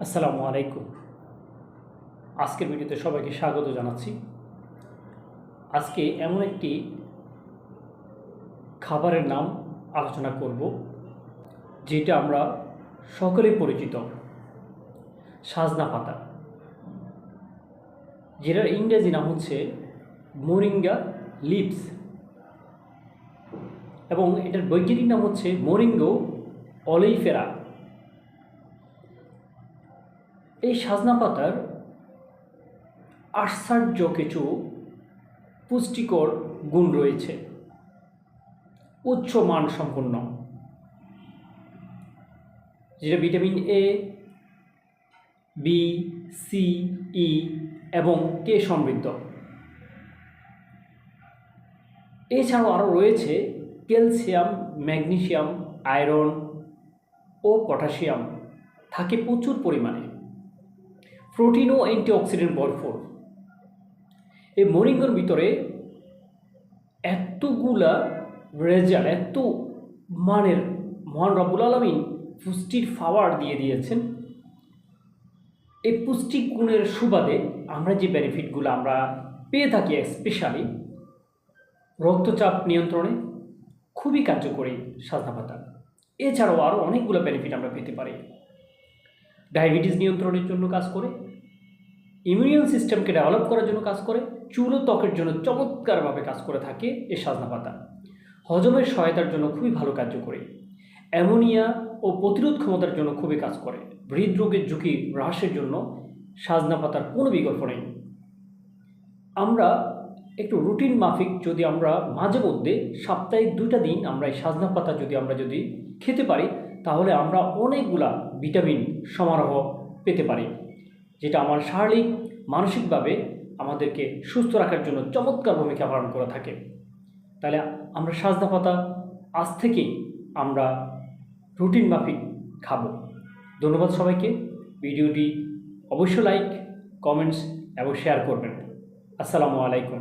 আসসালামু আলাইকুম। আজকের ভিডিওতে সবাইকে স্বাগত জানাচ্ছি। আজকে এমন একটি খাবারের নাম আলোচনা করব, যেটা আমরা সকলে পরিচিত। সাজনা পাতা। যেটার ইংরেজি নাম হচ্ছে মোরিঙ্গা লিপস এবং এটার বৈজ্ঞানিক নাম হচ্ছে মোরিঙ্গো অলেইফেরা এই সাজনা পাতার আশ্চর্য কিছু পুষ্টিকর গুণ রয়েছে। উচ্চ মান সম্পন্ন। যেটা vitamin A B C E এবং কে সমৃদ্ধ। এছাড়াও আরও রয়েছে ক্যালসিয়াম, ম্যাগনেসিয়াম, আয়রন ও পটাশিয়াম। থাকে প্রচুর পরিমাণে। প্রোটিন ও অ্যান্টিঅক্সিডেন্ট ভরপুর এই মোরিঙ্গর ভিতরে এতগুলা রেজাল্ট এত মানের মহান রব্বুল আলমিন পুষ্টির পাওয়ার দিয়ে দিয়েছেন। এই পুষ্টি গুণের সুবাদে আমরা যে বেনিফিটগুলো আমরা পেয়ে থাকি স্পেশালি রক্তচাপ নিয়ন্ত্রণে, খুবই কার্যকরী সাজনা পাতা এছাড়াও আরও অনেকগুলো বেনিফিট আমরা পেতে পারি। ডায়াবেটিস নিয়ন্ত্রণের জন্য কাজ করে ইমিউন সিস্টেমকে ডেভেলপ করার জন্য কাজ করে, চুল ও ত্বকের জন্য চমৎকারভাবে কাজ করে থাকে এই সাজনা পাতা। হজমের সহায়তার জন্য খুবই ভালো কার্যকরী। অ্যামোনিয়া ও প্রতিরোধ ক্ষমতার জন্য খুবই কাজ করে। হৃদরোগের ঝুঁকি হ্রাসের জন্য সাজনা পাতার কোনো বিকল্প নেই। আমরা একটু রুটিন মাফিক যদি আমরা মাঝে মধ্যে সাপ্তাহিক দুইটা দিন আমরা এই সাজনা পাতা যদি আমরা যদি খেতে পারি, তাহলে আমরা অনেকগুলা ভিটামিন সমারোহ পেতে পারি, যেটা আমার শারীরিক, মানসিকভাবে আমাদেরকে সুস্থ রাখার জন্য চমৎকার ভূমিকা পালন করে থাকে। তাহলে আমরা সাজনা পাতা আজ থেকেই আমরা রুটিন মাফিক খাব। ধন্যবাদ সবাইকে। ভিডিওটি অবশ্যই লাইক কমেন্টস এবং শেয়ার করবেন। আসসালামু আলাইকুম।